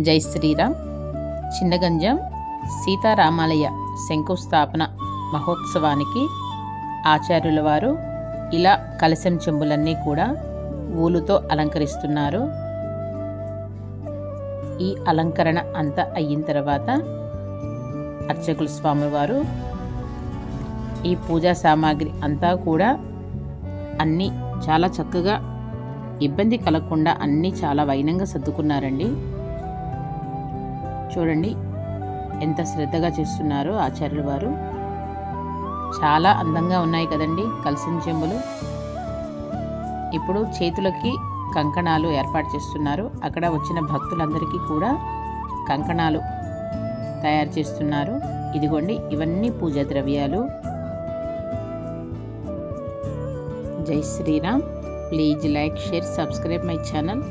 జై శ్రీరామ్. చిన్నగంజం సీతారామాలయ శంకుస్థాపన మహోత్సవానికి ఆచార్యుల వారు ఇలా కలశం చెంబులన్నీ కూడా ఊలుతో అలంకరిస్తున్నారు. ఈ అలంకరణ అంతా అయిన తర్వాత అర్చకుల స్వామివారు ఈ పూజా సామాగ్రి అంతా కూడా అన్నీ చాలా చక్కగా ఇబ్బంది కలగకుండా అన్నీ చాలా వైనంగా సర్దుకున్నారండి. చూడండి. ఎంత శ్రద్ధగా చేస్తున్నారో ఆచార్యులు వారు. చాలా అందంగా ఉన్నాయి కదండి కలిసిన చెంబులు. ఇప్పుడు చేతులకి కంకణాలు ఏర్పాటు చేస్తున్నారు. అక్కడ వచ్చిన భక్తులందరికీ కూడా కంకణాలు తయారు చేస్తున్నారు. ఇదిగోండి ఇవన్నీ పూజా ద్రవ్యాలు. జై Shri Ram. Please like share subscribe my channel.